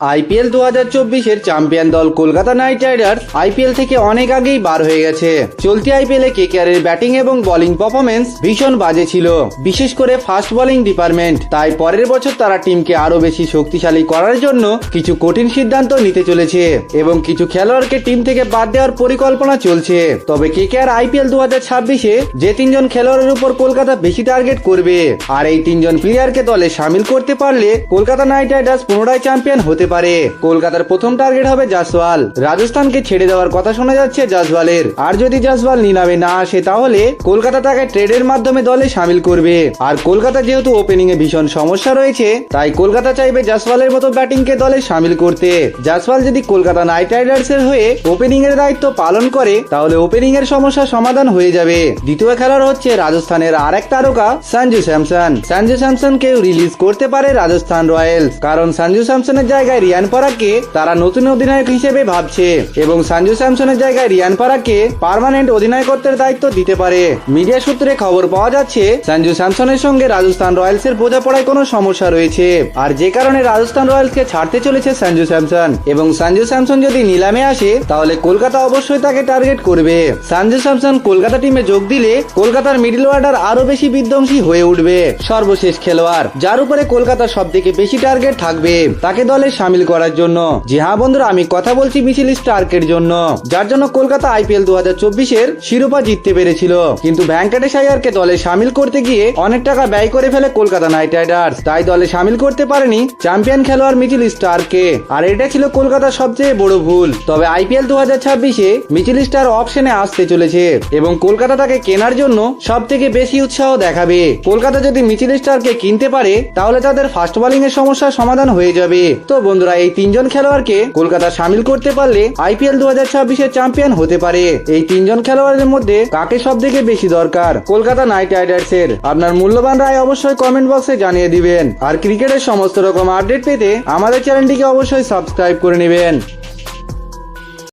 IPL দু হাজার চব্বিশের চ্যাম্পিয়ন দল কলকাতা নাইট রাইডার্স আইপিএল থেকে অনেক আগেই বার হয়ে গেছে। চলতি আইপিএলে কেকেআরের ব্যাটিং এবং বোলিং পারফরমেন্স ভীষণ বাজে ছিল। বিশেষ করে ফাস্ট বোলিং ডিপার্টমেন্ট, তাই পরের বছর তারা টিমকে আরও বেশি শক্তিশালী করার জন্য কিছু কঠিন সিদ্ধান্ত নিতে চলেছে এবং কিছু খেলোয়াড়কে টিম থেকে বাদ দেওয়ার পরিকল্পনা চলছে। তবে কেকেআর আইপিএল দু হাজার ছাব্বিশে যে তিনজন খেলোয়াড়ের উপর কলকাতা বেশি টার্গেট করবে, আর এই তিনজন প্লেয়ারকে দলে সামিল করতে পারলে কলকাতা নাইট রাইডার্স পুনরায় চ্যাম্পিয়ন হতে পারে। কলকাতার প্রথম টার্গেট হবে জাসওয়াল। রাজস্থানকে ছেড়ে দেওয়ার কথা শোনা যাচ্ছে জাসওয়ালের। আর যদি জাসওয়াল নিলামে না আসে, তাহলে কলকাতা তাকে ট্রেডের মাধ্যমে দলে সামিল করবে। আর কলকাতা যেহেতু ওপেনিং এ ভীষণ সমস্যা রয়েছে, তাই কলকাতা চাইবে জাসওয়ালের মতো ব্যাটিংকে দলে সামিল করতে। জাসওয়াল যদি কলকাতা নাইট রাইডার্স এর হয়ে ওপেনিং এর দায়িত্ব পালন করে, তাহলে ওপেনিং এর সমস্যা সমাধান হয়ে যাবে। দ্বিতীয় খেলার হচ্ছে রাজস্থানের আরেক তারকা, সঞ্জু স্যামসন। সঞ্জু স্যামসনকে রিলিজ করতে পারে রাজস্থান রয়্যালস, কারণ সঞ্জু স্যামসনের জায়গায় রিয়ান পরাগকে তারা নতুন অধিনায়ক হিসেবে ভাবছে এবং সঞ্জু স্যামসনের জায়গায় রিয়ান পরাগকে পার্মানেন্ট অধিনায়কত্বের দায়িত্ব দিতে পারে। মিডিয়া সূত্রে খবর পাওয়া যাচ্ছে সঞ্জু স্যামসনের সঙ্গে রাজস্থান রয়্যালসের বোঝাপড়ায় কোনো সমস্যা রয়েছে। আর যে কারণে রাজস্থান রয়্যালসকে ছাড়তে চলেছে সঞ্জু স্যামসন। এবং সঞ্জু স্যামসন যদি নিলামে আসে, তাহলে কলকাতা অবশ্যই তাকে টার্গেট করবে। সঞ্জু স্যামসন কলকাতা টিমে যোগ দিলে কলকাতার মিডল অর্ডার আরও বেশি বিধ্বংসী হয়ে উঠবে। সর্বশেষ খেলোয়াড়, যার উপরে কলকাতার সব থেকে বেশি টার্গেট থাকবে, তাকে দলে সামিল করার জন্য। জি হ্যাঁ বন্ধুরা, আমি কথা বলছি মিছিল স্টার্কের জন্য। যার জন্য কলকাতা আইপিএল দু হাজার চব্বিশের শিরোপা জিততে পেরেছিল। কিন্তু ভ্যাঙ্কটেশ আয়ারকে দলে সামিল করতে গিয়ে অনেক টাকা ব্যয় করে ফেলে কলকাতা নাইট রাইডার্স। তাই দলে সামিল করতে পারেনি চ্যাম্পিয়ন খেলোয়াড় মিছিল স্টারকে আর এটা ছিল কলকাতার সবচেয়ে বড় ভুল। তবে আইপিএল দু হাজার ছাব্বিশে মিছিল স্টার অপশনে আসতে চলেছে এবং কলকাতা তাকে কেনার জন্য সব থেকে বেশি উৎসাহ দেখাবে। কলকাতা যদি মিছিল স্টারকে কিনতে পারে, তাহলে তাদের ফাস্ট বোলিং এর সমস্যার সমাধান হয়ে যাবে। তো বন্ধুরা, এই তিনজন খেলোয়াড়কে কলকাতা সামিল করতে পারলে আইপিএল দু হাজার চ্যাম্পিয়ন হতে পারে। এই তিনজন খেলোয়াড়ের মধ্যে কাকে সব থেকে বেশি দরকার? কলকাতা নাইট রাইডার্স এর আপনার মূল্যবান রায় অবশ্যই কমেন্ট বক্সে জানিয়ে দিবেন। আর ক্রিকেটের সমস্ত রকম আপডেট পেতে আমাদের চ্যানেলটিকে অবশ্যই সাবস্ক্রাইব করে নেবেন।